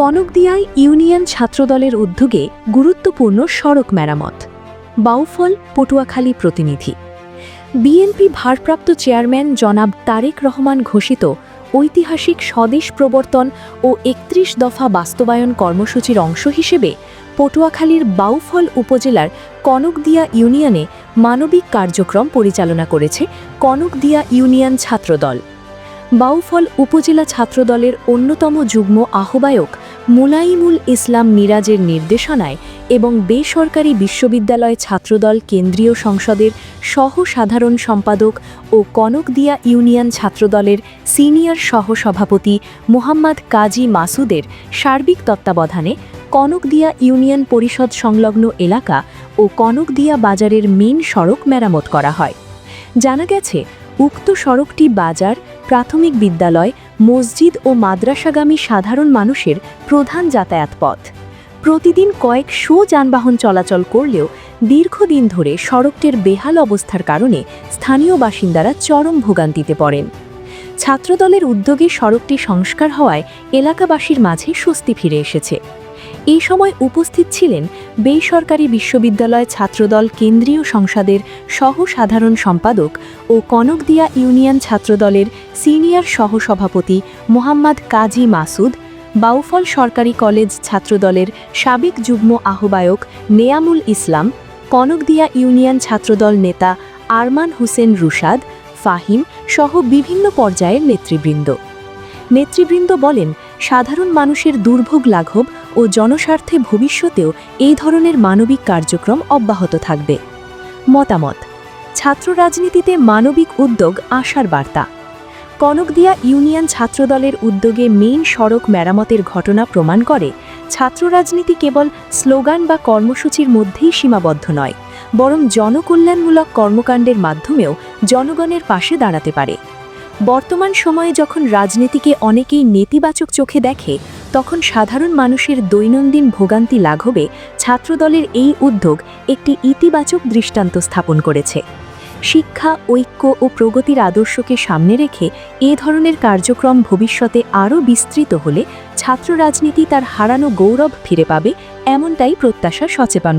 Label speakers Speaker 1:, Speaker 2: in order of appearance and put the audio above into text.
Speaker 1: কনকদিয়ায় union ছাত্রদলের উদ্যোগে গুরুত্বপূর্ণ সড়ক মেরামত। বাউফল, পটুয়াখালী প্রতিনিধি। বিএনপি ভারপ্রাপ্ত চেয়ারম্যান জনাব তারেক রহমান ঘোষিত ঐতিহাসিক স্বদেশ প্রবর্তন ও একত্রিশ দফা বাস্তবায়ন কর্মসূচির অংশ হিসেবে পটুয়াখালীর বাউফল উপজেলার কনকদিয়া ইউনিয়নে মানবিক কার্যক্রম পরিচালনা করেছে কনকদিয়া ইউনিয়ন ছাত্রদল। বাউফল উপজেলা ছাত্রদলের অন্যতম যুগ্ম আহ্বায়ক মুলাইমুল ইসলাম মিরাজের নির্দেশনায় এবং বেসরকারি বিশ্ববিদ্যালয় ছাত্রদল কেন্দ্রীয় সংসদের সহ সাধারণ সম্পাদক ও কনকদিয়া ইউনিয়ন ছাত্রদলের সিনিয়র সহসভাপতি মোহাম্মদ কাজী মাসুদের সার্বিক তত্ত্বাবধানে কনকদিয়া ইউনিয়ন পরিষদ সংলগ্ন এলাকা ও কনকদিয়া বাজারের মেন সড়ক মেরামত করা হয়। জানা গেছে, উক্ত সড়কটি বাজার প্রাথমিক বিদ্যালয়, মসজিদ ও মাদ্রাসাগামী সাধারণ মানুষের প্রধান যাতায়াত পথ। প্রতিদিন কয়েক শো যানবাহন চলাচল করলেও দীর্ঘদিন ধরে সড়কটির বেহাল অবস্থার কারণে স্থানীয় বাসিন্দারা চরম ভোগান্তিতে পড়েন। ছাত্রদলের উদ্যোগে সড়কটি সংস্কার হওয়ায় এলাকাবাসীর মাঝে স্বস্তি ফিরে এসেছে। এই সময় উপস্থিত ছিলেন বেসরকারি বিশ্ববিদ্যালয় ছাত্রদল কেন্দ্রীয় সংসদের সহ সাধারণ সম্পাদক ও কনকদিয়া ইউনিয়ন ছাত্রদলের সিনিয়র সহসভাপতি মোহাম্মদ কাজী মাসুদ, বাউফল সরকারি কলেজ ছাত্রদলের সাবেক যুগ্ম আহ্বায়ক নেয়ামুল ইসলাম, কনকদিয়া ইউনিয়ন ছাত্রদল নেতা আরমান হোসেন রুশাদ, ফাহিম সহ বিভিন্ন পর্যায়ের নেতৃবৃন্দ। নেতৃবৃন্দ বলেন, সাধারণ মানুষের দুর্ভোগ লাঘব ও জনস্বার্থে ভবিষ্যতেও এই ধরনের মানবিক কার্যক্রম অব্যাহত থাকবে। মতামত, ছাত্র রাজনীতিতে মানবিক উদ্যোগ আশার বার্তা। কনকদিয়া ইউনিয়ন ছাত্রদলের উদ্যোগে মেইন সড়ক মেরামতের ঘটনা প্রমাণ করে, ছাত্র রাজনীতি কেবল স্লোগান বা কর্মসূচির মধ্যেই সীমাবদ্ধ নয়, বরং জনকল্যাণমূলক কর্মকাণ্ডের মাধ্যমেও জনগণের পাশে দাঁড়াতে পারে। বর্তমান সময়ে যখন রাজনীতিকে অনেকেই নেতিবাচক চোখে দেখে, তখন সাধারণ মানুষের দৈনন্দিন ভোগান্তি লাঘবে ছাত্রদলের এই উদ্যোগ একটি ইতিবাচক দৃষ্টান্ত স্থাপন করেছে। শিক্ষা, ঐক্য ও প্রগতির আদর্শকে সামনে রেখে এ ধরনের কার্যক্রম ভবিষ্যতে আরও বিস্তৃত হলে ছাত্র রাজনীতি তার হারানো গৌরব ফিরে পাবে, এমনটাই প্রত্যাশা সচেতন